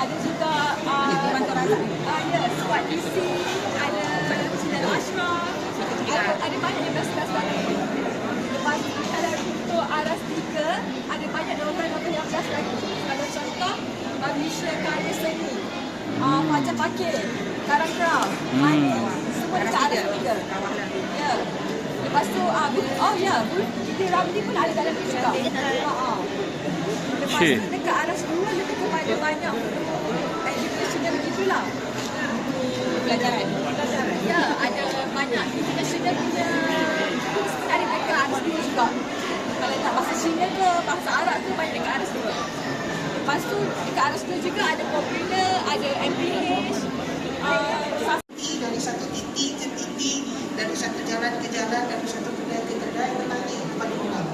ada juga uh, uh, yes, Wat DC, ada Sinar Ashraf, ada, ada banyak yang best-best lagi. Lepas tu kalau untuk aras tiga, ada banyak novel-novel yang best lagi. Kalau contoh, publisher karya seni, uh, Fajar Fakir, Karang Craft, hmm. semua dekat aras tiga. Ya. Lepas tu, uh, oh ya, Kita Ramli pun ada dalam tu juga. Uh-huh. Lepas Cik. tu dekat aras dua lebih kepada banyak begitulah. Pelajaran. Ya, ada banyak international punya ada dekat aras dua juga. Kalau tak bahasa Cina ke, bahasa Arab ke, banyak dekat aras dua. Lepas tu dekat aras dua juga ada popular, ada MPH, uh, dari satu titik ke titik, dari satu jalan ke jalan, dari satu kedai ke kedai, bertanya kepada orang.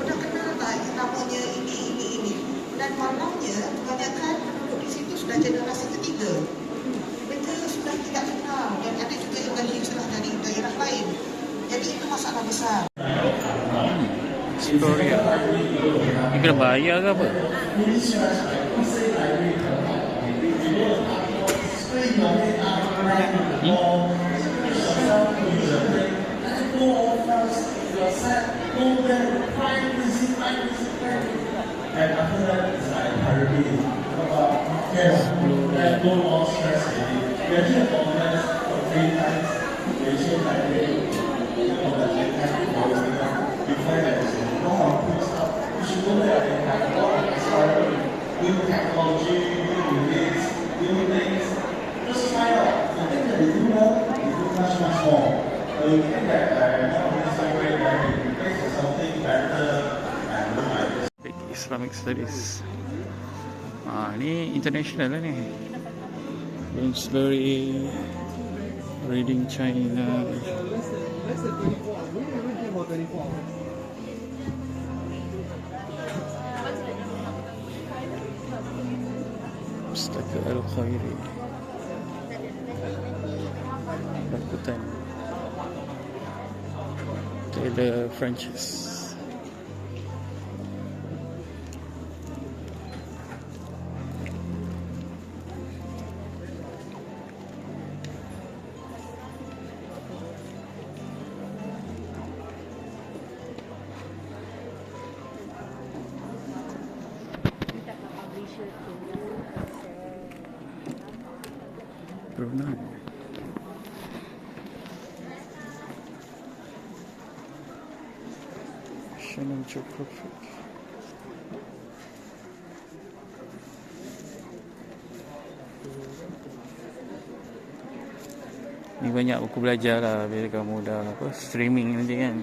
Pernah kenal tak namanya ini, ini, ini? Dan malangnya, kebanyakan penduduk di situ sudah generasi ketiga. Mereka sudah tidak kenal dan ada juga yang balik sudah dari daerah lain. Jadi itu masalah besar. Story ah. Ni kena bayar ke apa? And after yes, no more stress for three times. We like they the hand for we find that there's stuff. Should go there and have a lot of new technology, new new things. Just find out that they do they do much, much more. So you think that uh, not only that, they something better and new ideas. Islamic Studies. Ah, ni international lah ni. Bloomsbury, Reading China. Pustaka Al-Khairi. Rakuten. Taylor Francis. Brunei. National Geographic. Ni banyak buku belajar lah bila kamu dah apa streaming nanti kan.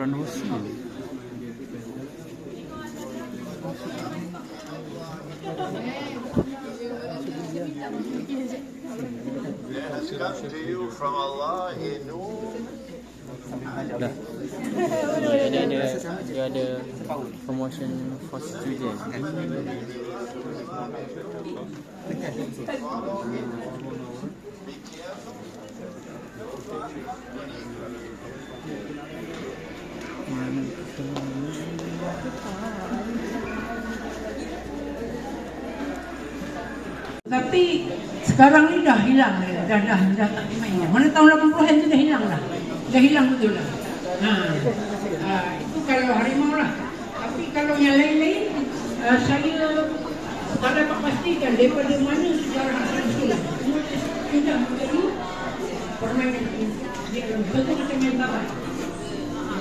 Run Hussein. has come to you from Allah in Nur. Dah. Dia ada, dia, ada promotion for student. Tapi sekarang ni dah hilang dah, dah, dah, dah tak main. Mana tahun 80-an tu dah hilang dah. Dah hilang betul dah. Ha. ha itu kalau harimau lah. Tapi kalau yang lain-lain, uh, saya tak dapat pastikan daripada mana sejarah asal usul. Semua sudah menjadi permainan dia betul macam main uh. Uh, tahu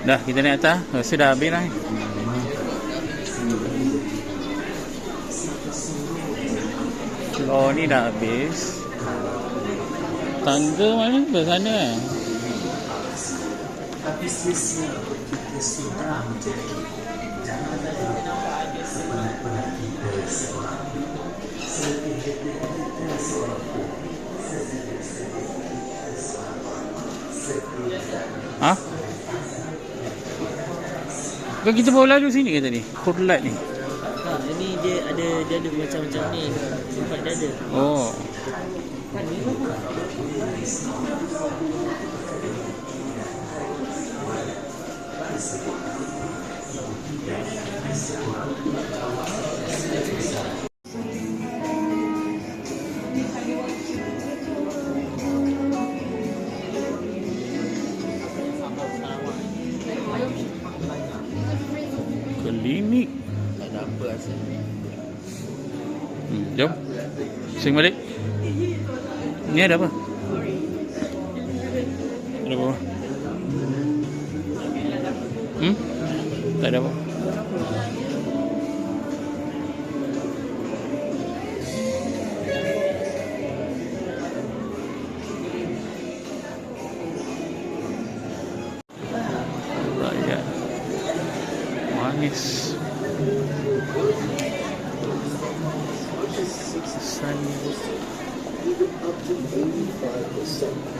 Dah kita naik atas. Rasa dah habis lah. Floor ni dah habis. Tangga mana? Belah sana eh? Tapi sisi kita sudah menjadi jangan ada sebenar-benar kita seorang seperti kita seorang Ha? Kau kita bawa lalu sini ke tadi? Khurlat ni. Ha, ini dia ada dia ada macam-macam ni. Tempat dia ada. Oh. Klinik. Tak ada apa asal. Hmm, jom. Sing balik. Ni ada apa? Ada apa? Hmm? Tak ada apa? it's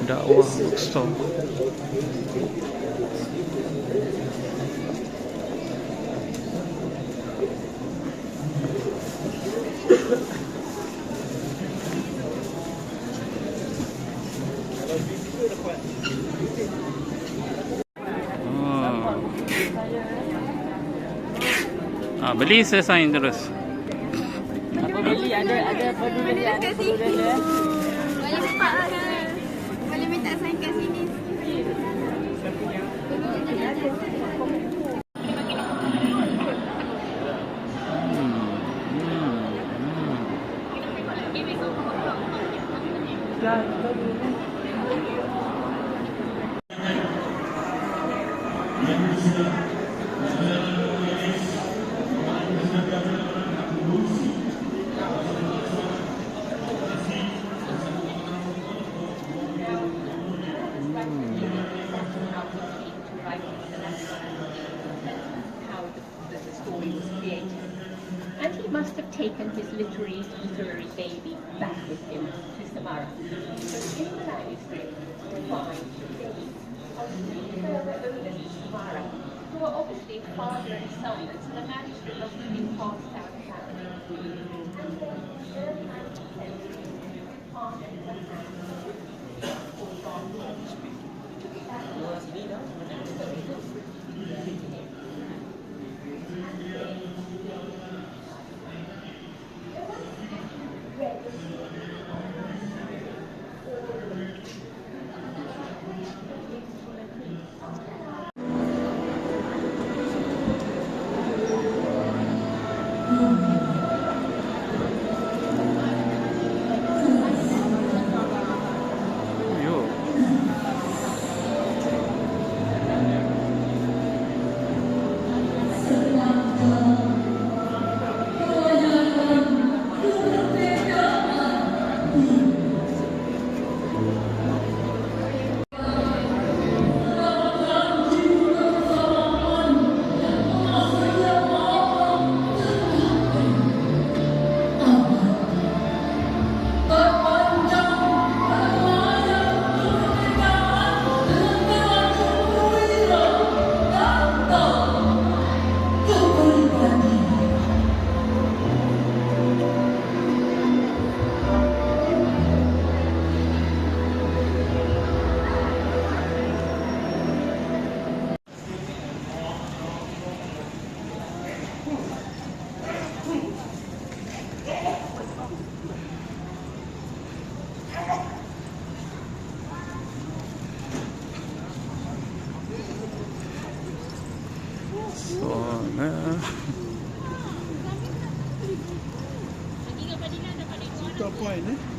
Da'wa Bookstore Thank you. Ah, beli saya sign terus. Apa beli ada ada apa beli ada dulu ada. Boleh minta Boleh minta sign kat sini. how And he must have taken his literary, literary baby back with him to Samara. So in the of of Samara, who are obviously father and son, and so the manuscript must have been passed family. Soalnya Satu point eh?